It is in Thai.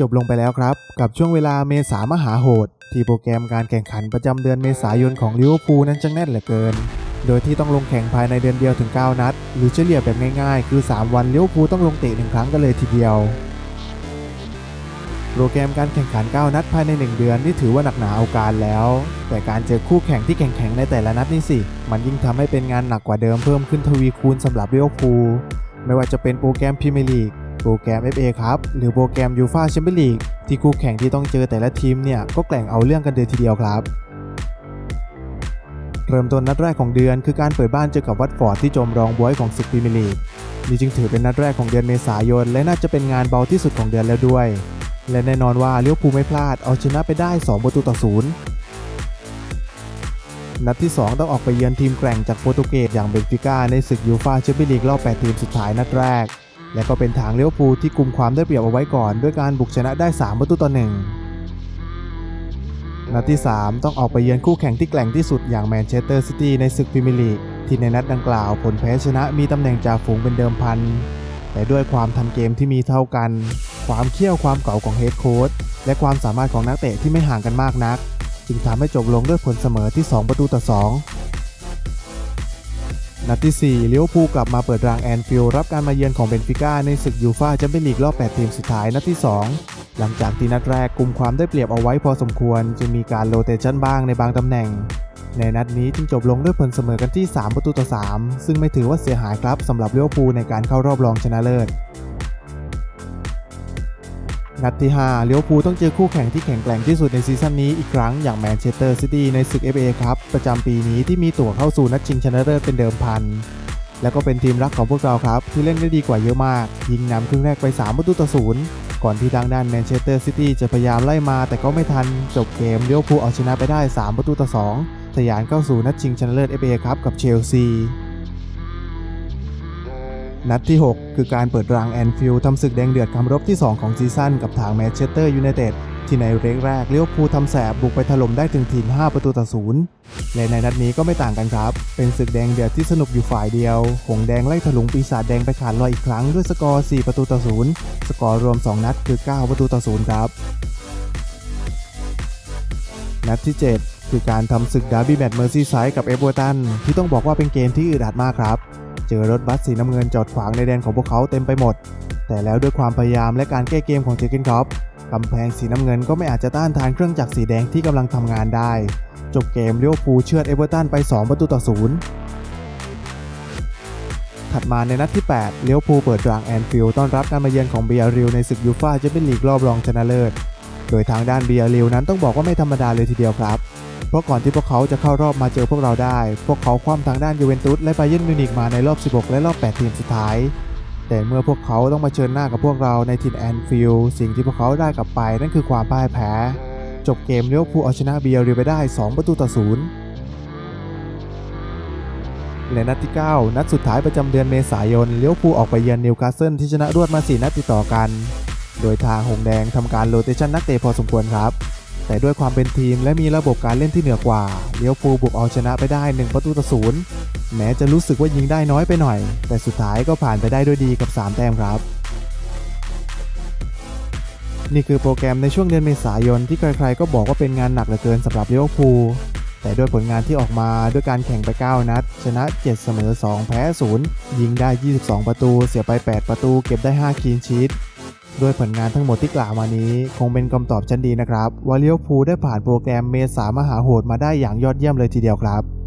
จบลงไปแล้วครับ กับช่วงเวลาเมษามหาโหด ที่โปรแกรมการแข่งขันประจำเดือนเมษายนของลิเวอร์พูลนั้นจังแน่นเหลือเกิน โดยที่ต้องลงแข่งภายในเดือนเดียวถึง 9 นัด หรือเฉลี่ยแบบง่ายๆ คือ 3 วันลิเวอร์พูลต้องลงเตะหนึ่งครั้งกันเลยทีเดียว โปรแกรมการแข่งขัน 9 นัดภายใน 1 เดือนนี่ถือว่าหนักหนาเอาการแล้ว แต่การเจอคู่แข่งที่แข่งๆในแต่ละนัดนี่สิ มันยิ่งทำให้เป็นงานหนักกว่าเดิมเพิ่มขึ้นทวีคูณสำหรับลิเวอร์พูลไม่ว่าจะเป็นโปรแกรมพรีเมียร์ลีก โปรแกรม FA ครับหรือโปรแกรมยูฟาแชมเปี้ยนลีกที่คู่แข่งที่ต้องเจอแต่ละทีมเนี่ยก็แกล่งเอาเรื่องกันเลยทีเดียวครับ เริ่มต้นนัดแรกของเดือนคือการเปิดบ้านเจอกับวัตฟอร์ดที่จมรองบวยของศึกพรีเมียร์ลีกนี่จึงถือเป็นนัดแรกของเดือนเมษายน และน่าจะเป็นงานเบาที่สุดของเดือนแล้วด้วย และแน่นอนว่าเลี้ยวภูไม่พลาดเอาชนะไปได้ 2 ประตูต่อศูนย์นัดที่ 2 ต้องออกไปเยือนทีมแกร่งจากโปรตุเกสอย่างเบนฟิก้าในศึกยูฟาแชมเปี้ยนลีกรอบ 8 ทีมสุดท้ายนัดแรก และก็เป็นทางเลี้ยวภูลที่กุมความได้เปรียบเอาไว้ก่อน ด้วยการบุกชนะได้ 3 ประตูต่อหนึ่งนัดที่ 3 ต้องออกไปเยือนคู่แข่งที่แกร่งที่สุดอย่างแมนเชสเตอร์ซิตี้ในศึกพรีเมียร์ลีกที่ในนัดดังกล่าวผลแพ้ชนะมีตำแหน่งจ่าฝูงเป็นเดิมพัน แต่ด้วยความทันเกมที่มีเท่ากัน ความเขี้ยวความเก่าของเฮดโค้ชและความสามารถของนักเตะที่ไม่ห่างกันมากนัก จึงทำให้จบลงด้วยผลเสมอที่ 2 ประตูต่อ 2 นัดที่ 4 เลี้ยวภูกลับมาเปิดรางแอนฟิลรับการมาเยือนของเบนฟิก้าในศึกยูฟ่าแชมเปี้ยนลีกรอบ 8 ทีมสุดท้ายนัดที่ 2 หลังจากที่นัดแรกกลุ่มความได้เปรียบเอาไว้พอสมควรจึงมีการโรเตชันบ้างในบางตำแหน่ง ในนัดนี้จึงจบลงด้วยผลเสมอกันที่ 3 ประตูต่อ 3 ซึ่งไม่ถือว่าเสียหายครับสำหรับเลี้ยวภูในการเข้ารอบรองชนะเลิศ นัดที่5เลี้ยวภูต้องเจอคู่แข่งที่แข็งแกร่งที่สุดในซีซั่นนี้อีกครั้งอย่างแมนเชสเตอร์ซิตี้ในศึก FA ครับ ประจำปีนี้ที่มีตั๋วเข้าสู่นัดชิงชนะเลิศเป็นเดิมพัน และก็เป็นทีมรักของพวกเราครับ ที่เล่นได้ดีกว่าเยอะมาก ยิงนำครึ่งแรกไป 3 ประตูต่อศูนย์ก่อนที่ทางด้านแมนเชสเตอร์ซิตี้จะพยายามไล่มาแต่ก็ไม่ทัน จบเกมเลี้ยวภูเอาชนะไปได้ 3 ประตูต่อ2ทะยานเข้าสู่นัดชิงชนะเลิศ FA ครับกับเชลซี นัดที่ 6 คือการเปิดรางแอนฟิลด์ทำศึกแดงเดือดคำรบที่ 2 ของซีซั่นกับทางแมนเชสเตอร์ยูไนเต็ดที่ในเรกแรกเลี้ยวภูทำแสบบุกไปถล่มได้ถึงทีม 5 ประตูต่อศูนย์และในนัดนี้ก็ไม่ต่างกันครับ เป็นศึกแดงเดือดที่สนุกอยู่ฝ่ายเดียว หงแดงไล่ถลุงปีศาจแดงไปขาดลอยอีกครั้งด้วยสกอร์ 4 ประตูต่อศูนย์สกอร์รวม 2 นัดคือ 9 ประตูต่อศูนย์ครับ นัดที่ 7 คือการทำศึกดาร์บี้แมตช์เมอร์ซีไซด์กับเอเวอร์ตันที่ต้องบอกว่าเป็นเกมที่อึดอัดมากครับ เจอรถบัสสีน้ำเงินจอดขวางในแดนของพวกเขาเต็มไปหมด แต่แล้วด้วยความพยายามและการแก้เกมของเจอร์เกนคอปกำแพงสีน้ำเงินก็ไม่อาจจะต้านทานเครื่องจักรสีแดงที่กำลังทำงานได้ จบเกมเลี้ยวภูเชือดเอเวอร์ตันไป 2 ประตูต่อศูนย์ถัดมาในนัดที่ 8 เลี้ยวภูเปิดรางแอนฟิลด์ต้อนรับการมาเยือนของเบียริลในศึกยูฟ่าแชมเปี้ยนลีกรอบรองชนะเลิศ โดยทางด้านเบียริลนั้นต้องบอกว่าไม่ธรรมดาเลยทีเดียวครับ เพราะก่อนที่พวกเขาจะเข้ารอบมาเจอพวกเราได้ พวกเขาคว่ำทางด้านยูเวนตุสและไบเยิร์นมิวนิกมาในรอบ 16 และรอบ 8 ทีมสุดท้าย แต่เมื่อพวกเขาต้องมาเชิญหน้ากับพวกเราในถิ่นแอนฟิลด์สิ่งที่พวกเขาได้กลับไปนั่นคือความพ่ายแพ้ จบเกมเลี้ยวภูลเอาชนะเบียริลไปได้ 2 ประตูต่อศูนย์และนัดที่ 9 นัดสุดท้ายประจำเดือนเมษายนเลี้ยวภูลออกไปเยือนนิวคาสเซิลที่ชนะรวดมา 4 นัดติดต่อกัน โดยทางหงแดงทำการโรเตชันนักเตะพอสมควรครับ แต่ด้วยความเป็นทีมและมีระบบการเล่นที่เหนือกว่าเลี้ยวภูบุกเอาชนะไปได้ 1 ประตูต่อศูนย์แม้จะรู้สึกว่ายิงได้น้อยไปหน่อย แต่สุดท้ายก็ผ่านไปได้ด้วยดีกับ 3 แต้มครับ นี่คือโปรแกรมในช่วงเดือนเมษายนที่ใครๆก็บอกว่าเป็นงานหนักเหลือเกินสำหรับเลี้ยวภูแต่ด้วยผลงานที่ออกมาด้วยการแข่งไป 9 นัด ชนะ 7 เสมอ 2 แพ้ 0 ยิงได้ 22 ประตู เสียไป 8 ประตู เก็บได้ 5 คีนชีต ด้วยผลงานทั้งหมดที่กล่าวมานี้ คงเป็นคำตอบชั้นดีนะครับ ว่าเลี้ยวภูได้ผ่านโปรแกรมเมษามหาโหดมาได้อย่างยอดเยี่ยมเลยทีเดียวครับ